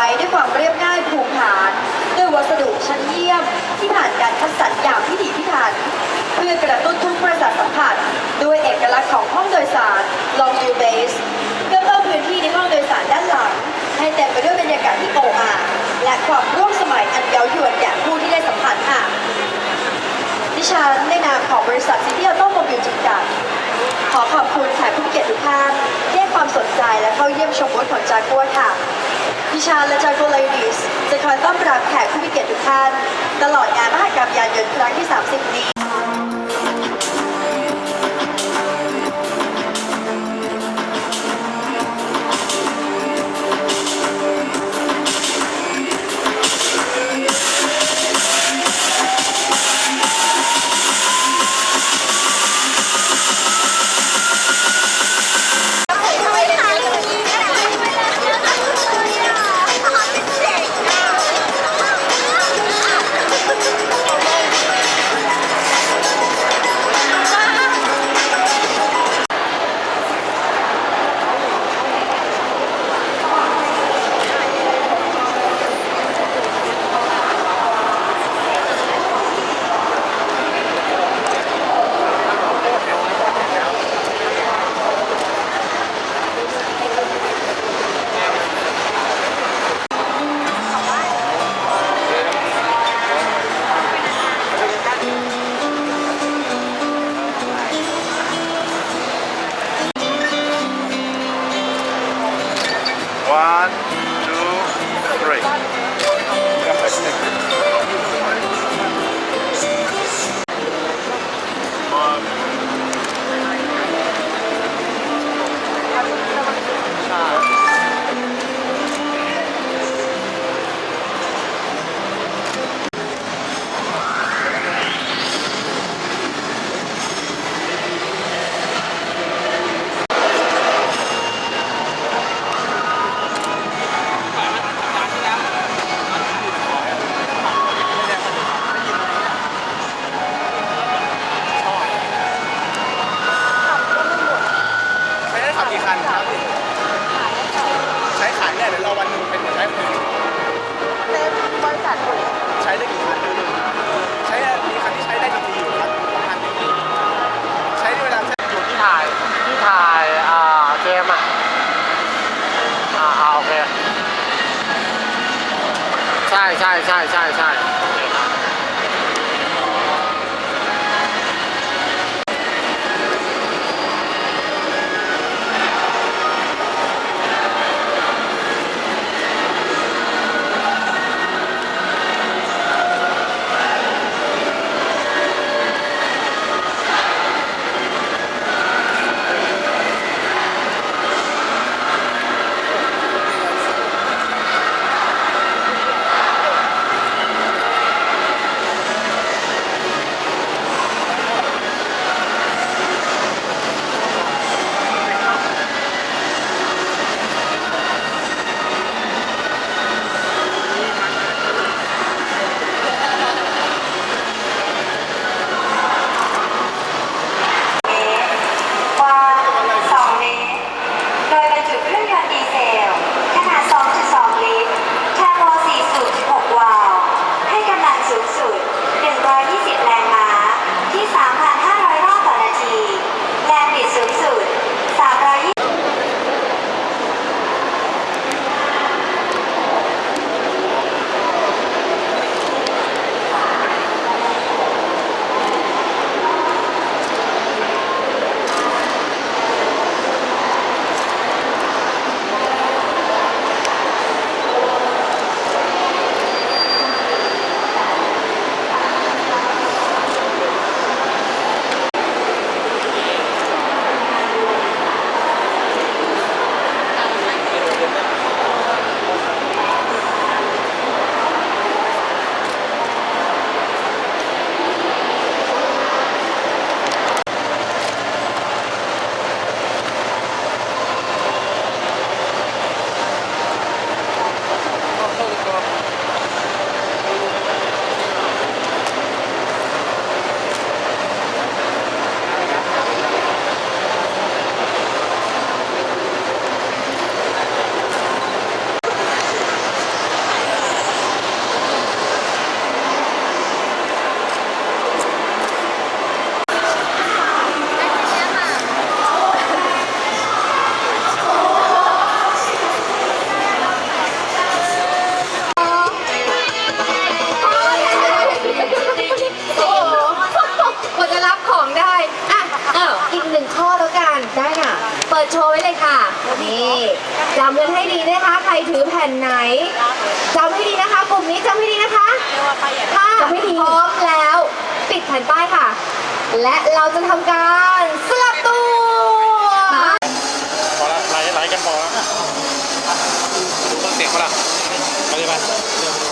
ว้ด้วยความเรียบง่ายภูมิฐานด้วยวัสดุชั้นเยี่ยม ที่ผ่านการคัดสรรอย่างพิถีพิถันเพื่อกระตุ้นทุกประสาทสัมผัสด้วยเอกลักษณ์ของห้องโดยสาร Long View Base เพื่อเพิ่มพื้นที่ในห้องโดยสารด้านหลัง ให้เต็มไปด้วยบรรยากาศที่โอ่อ่างและความร่วมสมัยอันเย้ายวนแก่ผู้ที่ได้สัมผัสค่ะดิฉันในนามของบริษัทซิตี้ออโต้โมบิลจำกัดขอขอบคุณแขกผู้เกียรติทุกท่านที่ให้ความสนใจและเข้าเยี่ยมชมบูธของจากัวค่ะ ดิฉันและจากัวเลดิสจะคอยต้อนรับแขกผู้มีเกียรติทุกท่าน ตลอดงานมหกรรมยานยนต์ครั้งที่ 30 นี้ ปิดโชว์ไว้เลยค่ะ นี่จำกันให้ดีนะคะ ใครถือแผ่นไหนจำให้ดีนะคะ กลุ่มนี้จำให้ดีนะคะถ้าพร้อมแล้ว ปิดแผ่นป้ายค่ะ และเราจะทำการสลับตัวพอละไลฟ์ไลฟ์กันพอละดูเครื่องเสียงปะล่ะไปเลยไป